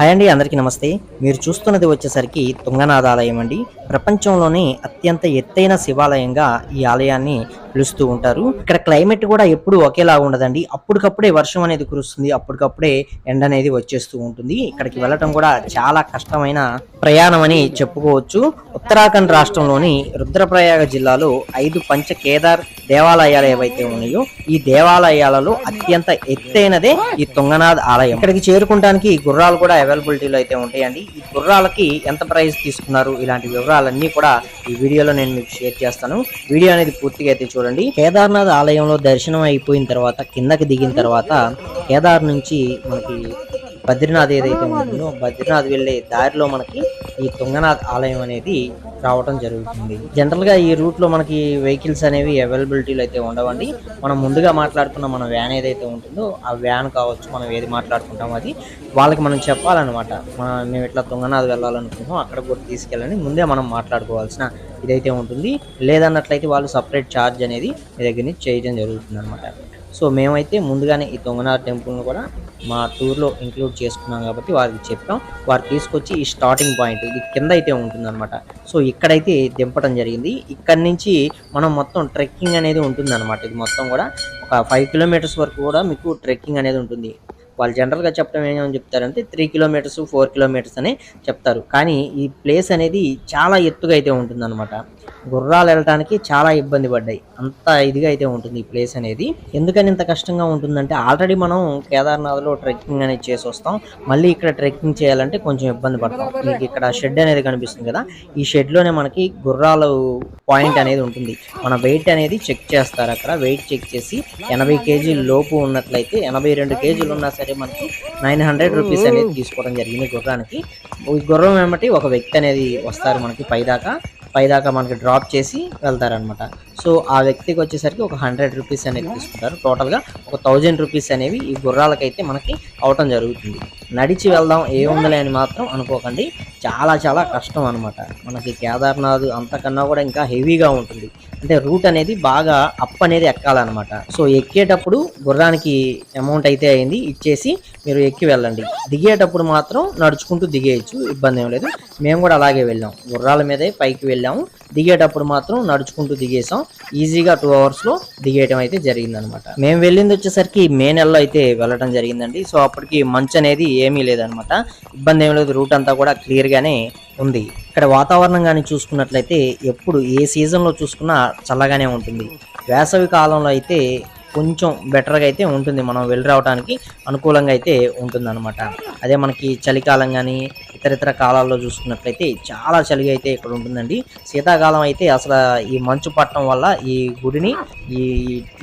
Hi అండి అందరికీ నమస్తే. మీరు చూస్తున్నది వచ్చేసరికి తుంగనాథ ఆలయం అండి. ప్రపంచంలోనే అత్యంత ఎత్తైన శివాలయంగా ఈ ఆలయాన్ని పిలుస్తూ ఉంటారు. ఇక్కడ క్లైమేట్ కూడా ఎప్పుడు ఒకేలా ఉండదండి. అప్పటికప్పుడే వర్షం అనేది కురుస్తుంది. అప్పటికప్పుడే ఎండ అనేది వచ్చేస్తూ ఉంటుంది. ఇక్కడికి వెళ్ళటం కూడా చాలా కష్టమైన ప్రయాణం అని చెప్పుకోవచ్చు. ఉత్తరాఖండ్ రాష్ట్రంలోని రుద్రప్రయాగ జిల్లాలో ఐదు పంచ కేదార్ దేవాలయాలు ఏవైతే ఉన్నాయో ఈ దేవాలయాలలో అత్యంత ఎత్తైనదే ఈ తుంగనాథ్ ఆలయం. ఇక్కడికి చేరుకుంటానికి గుర్రాలు కూడా అవైలబిలిటీలో అయితే ఉంటాయండి. ఈ గుర్రాలకి ఎంత ప్రైస్ తీసుకున్నారు? ఇలాంటి వివరాలు వివరాలన్నీ కూడా ఈ వీడియోలో నేను మీకు షేర్ చేస్తాను. వీడియో అనేది పూర్తిగా అయితే చూడండి. కేదార్నాథ్ ఆలయంలో దర్శనం అయిపోయిన తర్వాత కిందకి దిగిన తర్వాత కేదార్ నుంచి మనకి బద్రీనాథ్ ఏదైతే ఉంటుందో బద్రీనాథ్ వెళ్ళే దారిలో మనకి ఈ తుంగనాథ్ ఆలయం అనేది రావటం జరుగుతుంది. జనరల్గా ఈ రూట్లో మనకి వెహికల్స్ అనేవి అవైలబిలిటీలు అయితే ఉండవండి. మనం ముందుగా మాట్లాడుకున్న మన వ్యాన్ ఏదైతే ఉంటుందో ఆ వ్యాన్ కావచ్చు మనం ఏది మాట్లాడుకుంటాం అది వాళ్ళకి మనం చెప్పాలన్నమాట. మన మేము ఇట్లా తుంగనాథ్ వెళ్ళాలనుకుంటున్నాం అక్కడ కూడా తీసుకెళ్ళని ముందే మనం మాట్లాడుకోవాల్సిన ఇదైతే ఉంటుంది. లేదన్నట్లయితే వాళ్ళు సపరేట్ ఛార్జ్ అనేది మీ దగ్గర నుంచి చేయడం జరుగుతుంది అనమాట సో మేమైతే ముందుగానే ఈ తొంగనాథ్ టెంపుల్ని కూడా మా టూర్లో ఇంక్లూడ్ చేసుకున్నాం కాబట్టి వారికి చెప్పాం. వారు తీసుకొచ్చి ఈ స్టార్టింగ్ పాయింట్ ఇది కింద అయితే ఉంటుందన్నమాట. సో ఇక్కడైతే దింపడం జరిగింది. ఇక్కడ నుంచి మనం మొత్తం ట్రెక్కింగ్ అనేది ఉంటుందన్నమాట. ఇది మొత్తం కూడా ఒక ఫైవ్ కిలోమీటర్స్ వరకు కూడా మీకు ట్రెక్కింగ్ అనేది ఉంటుంది. వాళ్ళు జనరల్గా చెప్పడం ఏమని చెప్తారంటే త్రీ కిలోమీటర్స్ ఫోర్ కిలోమీటర్స్ అని చెప్తారు. కానీ ఈ ప్లేస్ అనేది చాలా ఎత్తుగా అయితే ఉంటుందన్నమాట. గుర్రాలు వెళ్ళడానికి చాలా ఇబ్బంది పడ్డాయి. అంత ఇదిగా అయితే ఉంటుంది ఈ ప్లేస్ అనేది. ఎందుకని ఇంత కష్టంగా ఉంటుందంటే ఆల్రెడీ మనం కేదార్నాథ్లో ట్రెక్కింగ్ అనేది చేసి వస్తాం. మళ్ళీ ఇక్కడ ట్రెక్కింగ్ చేయాలంటే కొంచెం ఇబ్బంది పడతాం. మీకు ఇక్కడ షెడ్ అనేది కనిపిస్తుంది కదా ఈ షెడ్లోనే మనకి గుర్రాలు పాయింట్ అనేది ఉంటుంది. మన వెయిట్ అనేది చెక్ చేస్తారు అక్కడ. వెయిట్ చెక్ చేసి ఎనభై కేజీల లోపు ఉన్నట్లయితే ఎనభై రెండు కేజీలు ఉన్నా సరే మనకి నైన్ హండ్రెడ్ రూపీస్ అనేది తీసుకోవడం జరిగింది గుర్రానికి. ఈ గుర్రం ఏమంటే ఒక వ్యక్తి అనేది వస్తారు మనకి పైదాకా. పైదాకా మనకి డ్రాప్ చేసి వెళ్తారనమాట సో ఆ వ్యక్తికి వచ్చేసరికి ఒక హండ్రెడ్ రూపీస్ అనేది తీసుకుంటారు. టోటల్గా ఒక థౌజండ్ రూపీస్ అనేవి ఈ గుర్రాలకైతే మనకి అవటం జరుగుతుంది. నడిచి వెళ్దాం ఏముందలే అని మాత్రం అనుకోకండి. చాలా చాలా కష్టం అనమాట మనకి కేదార్నాథ్ అంతకన్నా కూడా ఇంకా హెవీగా ఉంటుంది. అంటే రూట్ అనేది బాగా అప్ అనేది ఎక్కాలన్నమాట. సో ఎక్కేటప్పుడు గుర్రానికి అమౌంట్ అయితే అయింది. ఇచ్చేసి మీరు ఎక్కి వెళ్ళండి. దిగేటప్పుడు మాత్రం నడుచుకుంటూ దిగేయచ్చు. ఇబ్బంది ఏం లేదు. మేము కూడా అలాగే వెళ్ళాం. గుర్రాల మీదే పైకి వెళ్ళాం. వెళ్ళాము దిగేటప్పుడు మాత్రం నడుచుకుంటూ దిగేసాం ఈజీగా టూ అవర్స్లో దిగేయటం అయితే జరిగిందనమాట. మేము వెళ్ళింది వచ్చేసరికి మే నెలలో అయితే వెళ్ళడం జరిగిందండి. సో అప్పటికి మంచు అనేది ఏమీ లేదనమాట. ఇబ్బంది ఏం లేదు. రూట్ అంతా కూడా క్లియర్ గానే ఉంది. ఇక్కడ వాతావరణం కానీ చూసుకున్నట్లయితే ఎప్పుడు ఏ సీజన్లో చూసుకున్నా చల్లగానే ఉంటుంది. వేసవి కాలంలో అయితే కొంచెం బెటర్గా అయితే ఉంటుంది మనం వెళ్ళి రావడానికి అనుకూలంగా అయితే ఉంటుందన్నమాట. అదే మనకి చలికాలం కానీ ఇతర ఇతర కాలాల్లో చూసుకున్నట్లయితే చాలా చలిగా అయితే ఇక్కడ ఉంటుందండి. శీతాకాలం అయితే అసలు ఈ మంచు పట్టడం వల్ల ఈ గుడిని ఈ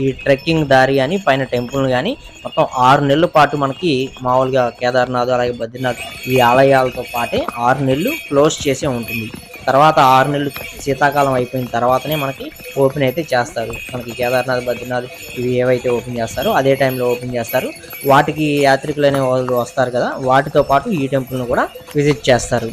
ఈ ట్రెక్కింగ్ దారి కానీ పైన టెంపుల్ కానీ మొత్తం ఆరు నెలల పాటు మనకి మామూలుగా కేదార్నాథ్ అలాగే బద్రీనాథ్ ఈ ఆలయాలతో పాటే ఆరు నెలలు క్లోజ్ చేసే ఉంటుంది. తర్వాత ఆరు నెలలు శీతాకాలం అయిపోయిన తర్వాతనే మనకి ఓపెన్ అయితే చేస్తారు. మనకి కేదార్నాథ్ బద్రీనాథ్ ఇవి ఏవైతే ఓపెన్ చేస్తారో అదే టైంలో ఓపెన్ చేస్తారు. వాటికి యాత్రికులు అనే వాళ్ళు వస్తారు కదా వాటితో పాటు ఈ టెంపుల్ను కూడా విజిట్ చేస్తారు.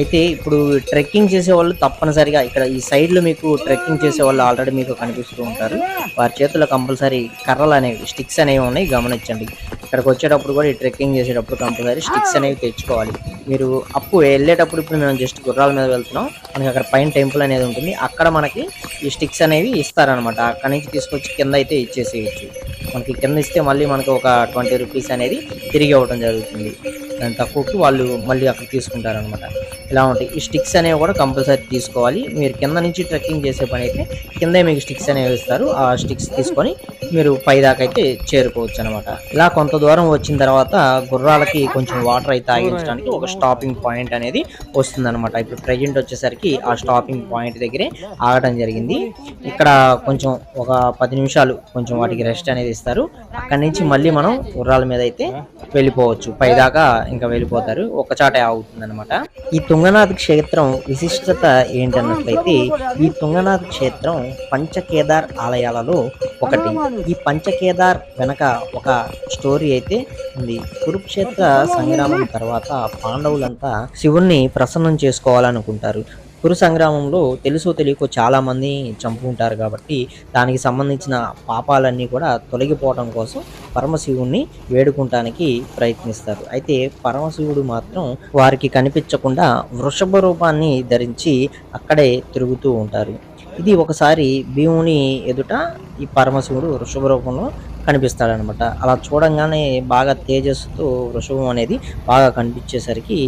అయితే ఇప్పుడు ట్రెక్కింగ్ చేసే వాళ్ళు తప్పనిసరిగా ఇక్కడ ఈ సైడ్లో మీకు ట్రెక్కింగ్ చేసే వాళ్ళు ఆల్రెడీ మీకు కనిపిస్తూ ఉంటారు. వారి చేతిలో కంపల్సరీ కర్రలు అనేవి స్టిక్స్ అనేవి ఉన్నాయి గమనించండి. ఇక్కడికి వచ్చేటప్పుడు కూడా ఈ ట్రెక్కింగ్ చేసేటప్పుడు కంపల్సరీ స్టిక్స్ అనేవి తెచ్చుకోవాలి. మీరు అప్పు వెళ్ళేటప్పుడు ఇప్పుడు మేము జస్ట్ గుర్రాల మీద వెళ్తున్నాం. మనకి అక్కడ పైన టెంపుల్ అనేది ఉంటుంది. అక్కడ మనకి ఈ స్టిక్స్ అనేవి ఇస్తారనమాట అక్కడ నుంచి తీసుకొచ్చి కింద అయితే ఇచ్చేసేయచ్చు. మనకి కింద ఇస్తే మళ్ళీ మనకు ఒక ట్వంటీ రూపీస్ అనేది తిరిగి ఇవ్వడం జరుగుతుంది. దాని తక్కువకి వాళ్ళు మళ్ళీ అక్కడ తీసుకుంటారనమాట ఇలా ఉంటాయి. ఈ స్టిక్స్ అనేవి కూడా కంపల్సరీ తీసుకోవాలి. మీరు కింద నుంచి ట్రెక్కింగ్ చేసే పని అయితే కిందే మీకు స్టిక్స్ అనేవి ఇస్తారు. ఆ స్టిక్స్ తీసుకొని మీరు పైదాకా అయితే చేరుకోవచ్చు అనమాట ఇలా కొంత దూరం వచ్చిన తర్వాత గుర్రాలకి కొంచెం వాటర్ అయితే తాగించడానికి ఒక స్టాపింగ్ పాయింట్ అనేది వస్తుంది అనమాట ఇప్పుడు ప్రజెంట్ వచ్చేసరికి ఆ స్టాపింగ్ పాయింట్ దగ్గరే ఆగడం జరిగింది. ఇక్కడ కొంచెం ఒక పది నిమిషాలు కొంచెం వాటికి రెస్ట్ అనేది ఇస్తారు. అక్కడి నుంచి మళ్ళీ మనం గుర్రాల మీద అయితే వెళ్ళిపోవచ్చు. పైదాకా ఇంకా వెళ్ళిపోతారు. ఒక చాటే ఆగుతుంది అనమాట ఈ తుంగనాథ్ క్షేత్రం విశిష్టత ఏంటన్నట్లయితే ఈ తుంగనాథ్ క్షేత్రం పంచకేదార్ ఆలయాలలో ఒకటి. ఈ పంచకేదార్ వెనక ఒక స్టోరీ అయితే ఉంది. కురుక్షేత్ర సంగ్రామం తర్వాత పాండవులంతా శివుణ్ణి ప్రసన్నం చేసుకోవాలనుకుంటారు. కురు సంగ్రామంలో తెలుసో తెలియకో చాలామంది చంపుకుంటారు కాబట్టి దానికి సంబంధించిన పాపాలన్నీ కూడా తొలగిపోవడం కోసం పరమశివుణ్ణి వేడుకుంటానికి ప్రయత్నిస్తారు. అయితే పరమశివుడు మాత్రం వారికి కనిపించకుండా వృషభ రూపాన్ని ధరించి అక్కడే తిరుగుతూ ఉంటారు. ఇది ఒకసారి భీముని ఎదుట ఈ పరమశివుడు వృషభ రూపంలో కనిపిస్తాడనమాట అలా చూడంగానే బాగా తేజస్సుతో వృషభం అనేది బాగా కనిపించేసరికి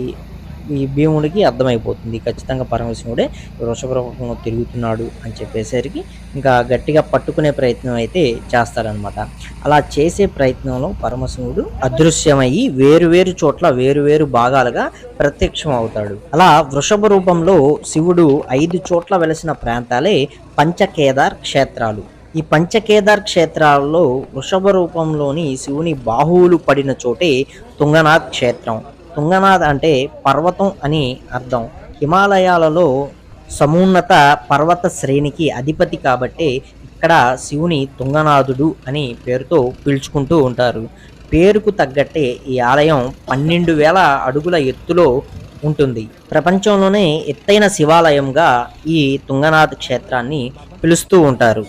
ఈ భీముడికి అర్థమైపోతుంది. ఖచ్చితంగా పరమశివుడే వృషభ రూపంలో తిరుగుతున్నాడు అని చెప్పేసరికి ఇంకా గట్టిగా పట్టుకునే ప్రయత్నం అయితే చేస్తారనమాట అలా చేసే ప్రయత్నంలో పరమశివుడు అదృశ్యమయ్యి వేరు వేరు చోట్ల వేరు వేరు భాగాలుగా ప్రత్యక్షం అవుతాడు. అలా వృషభ రూపంలో శివుడు ఐదు చోట్ల వెలసిన ప్రాంతాలే పంచకేదార్ క్షేత్రాలు. ఈ పంచకేదార్ క్షేత్రాలలో వృషభ రూపంలోని శివుని బాహువులు పడిన చోటే తుంగనాథ్ క్షేత్రం. తుంగనాథ్ అంటే పర్వతం అని అర్థం. హిమాలయాలలో సమున్నత పర్వత శ్రేణికి అధిపతి కాబట్టి ఇక్కడ శివుని తుంగనాథుడు అని పేరుతో పిలుచుకుంటూ ఉంటారు. పేరుకు తగ్గట్టే ఈ ఆలయం పన్నెండు వేల అడుగుల ఎత్తులో ఉంటుంది. ప్రపంచంలోనే ఎత్తైన శివాలయంగా ఈ తుంగనాథ్ క్షేత్రాన్ని పిలుస్తూ ఉంటారు.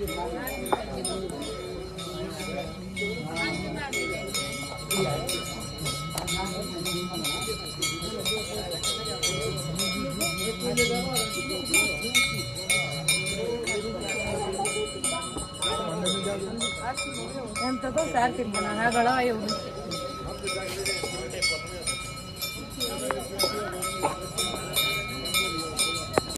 ఎంత సార్ తిన్నా గొడవ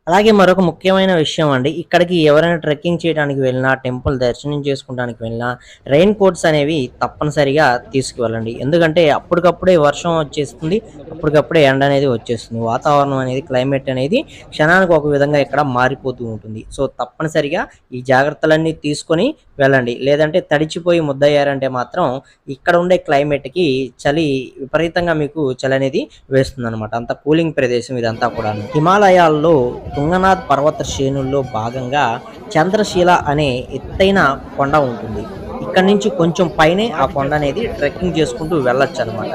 అలాగే మరొక ముఖ్యమైన విషయం అండి. ఇక్కడికి ఎవరైనా ట్రెక్కింగ్ చేయడానికి వెళ్ళినా టెంపుల్ దర్శనం చేసుకోవడానికి వెళ్ళినా రెయిన్ కోట్స్ అనేవి తప్పనిసరిగా తీసుకువెళ్ళండి. ఎందుకంటే అప్పటికప్పుడే వర్షం వచ్చేస్తుంది అప్పటికప్పుడే ఎండ అనేది వచ్చేస్తుంది. వాతావరణం అనేది క్లైమేట్ అనేది క్షణానికి ఒక విధంగా ఇక్కడ మారిపోతూ ఉంటుంది. సో తప్పనిసరిగా ఈ జాగ్రత్తలన్నీ తీసుకొని వెళ్ళండి. లేదంటే తడిచిపోయి ముద్దయ్యారంటే మాత్రం ఇక్కడ ఉండే క్లైమేట్కి చలి విపరీతంగా మీకు చలి అనేది వేస్తుంది అనమాట అంత కూలింగ్ ప్రదేశం ఇదంతా కూడా హిమాలయాల్లో తుంగనాథ్ పర్వత శ్రేణుల్లో భాగంగా చంద్రశీల అనే ఎత్తైన కొండ ఉంటుంది. ఇక్కడ నుంచి కొంచెం పైనే ఆ కొండ అనేది ట్రెక్కింగ్ చేసుకుంటూ వెళ్ళొచ్చు అనమాట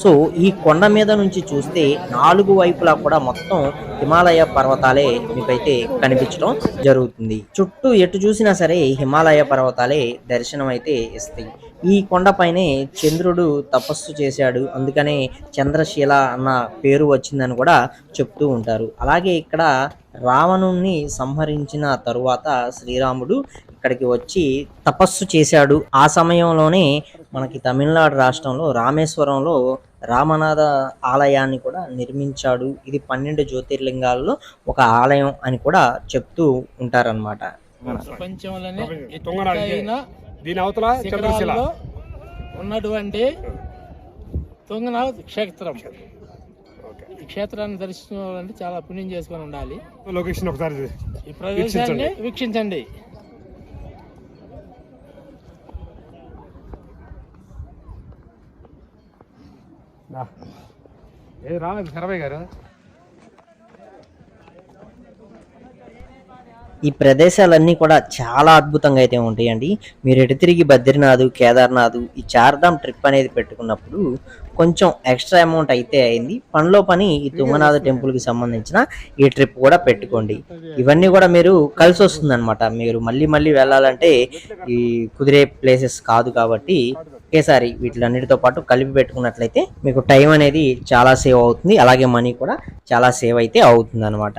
సో ఈ కొండ మీద నుంచి చూస్తే నాలుగు వైపులా కూడా మొత్తం హిమాలయ పర్వతాలే మీకైతే కనిపించడం జరుగుతుంది. చుట్టూ ఎటు చూసినా సరే హిమాలయ పర్వతాలే దర్శనం అయితే ఇస్తాయి. ఈ కొండపైనే చంద్రుడు తపస్సు చేశాడు. అందుకనే చంద్రశీల అన్న పేరు వచ్చిందని కూడా చెప్తూ ఉంటారు. అలాగే ఇక్కడ రావణుణ్ణి సంహరించిన తరువాత శ్రీరాముడు ఇక్కడికి వచ్చి తపస్సు చేశాడు. ఆ సమయంలోనే మనకి తమిళనాడు రాష్ట్రంలో రామేశ్వరంలో రామనాథ ఆలయాన్ని కూడా నిర్మించాడు. ఇది పన్నెండు జ్యోతిర్లింగాల్లో ఒక ఆలయం అని కూడా చెప్తూ ఉంటారనమాట. ఎత్తైన దీని అవతల చంద్రశిల. శిఖరాల్లో ఉన్నటువంటి తుంగనాథ్ క్షేత్రం. ఓకే. ఈ క్షేత్రాన్ని దర్శించాలంటే చాలా పుణ్యం చేసుకొని ఉండాలి. లొకేషన్ ఒకసారి ఈ ప్రదేశాన్ని వీక్షించండి. ఏ రాలేదు శరభయ్య గారు. ఈ ప్రదేశాలన్నీ కూడా చాలా అద్భుతంగా అయితే ఉంటాయండి. మీరు ఎటు తిరిగి బద్రీనాథ్ కేదార్నాథ్ ఈ చార్ధామ్ ట్రిప్ అనేది పెట్టుకున్నప్పుడు కొంచెం ఎక్స్ట్రా అమౌంట్ అయితే అయింది. పనిలో పని ఈ తుంగనాథ టెంపుల్కి సంబంధించిన ఈ ట్రిప్ కూడా పెట్టుకోండి. ఇవన్నీ కూడా మీరు కలిసి వస్తుంది మీరు మళ్ళీ మళ్ళీ వెళ్ళాలంటే ఈ కుదిరే ప్లేసెస్ కాదు కాబట్టి ఒకేసారి వీటిలన్నిటితో పాటు కలిపి పెట్టుకున్నట్లయితే మీకు టైం అనేది చాలా సేవ్ అవుతుంది. అలాగే మనీ కూడా చాలా సేవ్ అయితే అవుతుంది అనమాట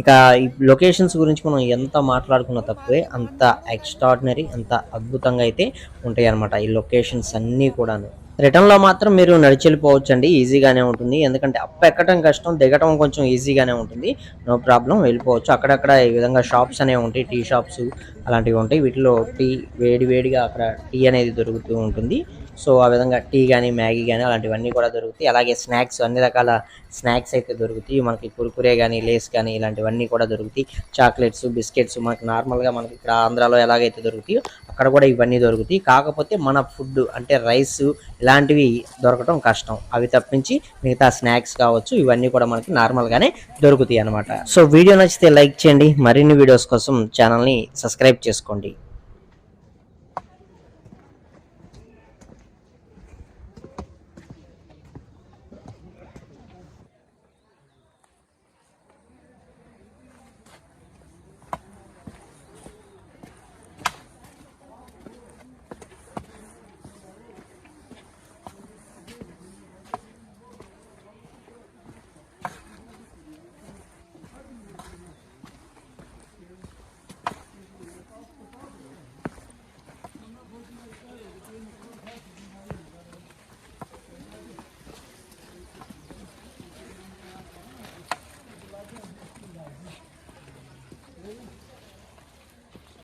ఇక ఈ లొకేషన్స్ గురించి మనం ఎంత మాట్లాడుకున్నా తక్కువే అంత ఎక్స్ట్రాడినరీ అంత అద్భుతంగా అయితే ఉంటాయి అనమాట ఈ లొకేషన్స్ అన్నీ కూడాను. రిటర్న్లో మాత్రం మీరు నడిచి వెళ్ళిపోవచ్చు అండి ఈజీగానే ఉంటుంది. ఎందుకంటే అప్ ఎక్కడం కష్టం దిగటం కొంచెం ఈజీగానే ఉంటుంది. నో ప్రాబ్లం వెళ్ళిపోవచ్చు. అక్కడక్కడ ఈ విధంగా షాప్స్ అనేవి ఉంటాయి టీ షాప్స్ అలాంటివి ఉంటాయి. వీటిలో టీ వేడి వేడిగా అక్కడ టీ అనేది దొరుకుతూ ఉంటుంది. సో ఆ విధంగా టీ కానీ మ్యాగీ కానీ అలాంటివన్నీ కూడా దొరుకుతాయి. అలాగే స్నాక్స్ అన్ని రకాల స్నాక్స్ అయితే దొరుకుతాయి. మనకి కురుకురే కానీ లేస్ కానీ ఇలాంటివన్నీ కూడా దొరుకుతాయి. చాక్లెట్స్ బిస్కెట్స్ మనకి నార్మల్గా మనకి ఇక్కడ ఆంధ్రాలో ఎలాగైతే దొరుకుతాయో అక్కడ కూడా ఇవన్నీ దొరుకుతాయి. కాకపోతే మన ఫుడ్ అంటే రైస్ ఇలాంటివి దొరకటం కష్టం. అవి తప్పించి మిగతా స్నాక్స్ కావచ్చు ఇవన్నీ కూడా మనకి నార్మల్గానే దొరుకుతాయి అనమాట సో వీడియో నచ్చితే లైక్ చేయండి. మరిన్ని వీడియోస్ కోసం ఛానల్ని సబ్స్క్రైబ్ చేసుకోండి.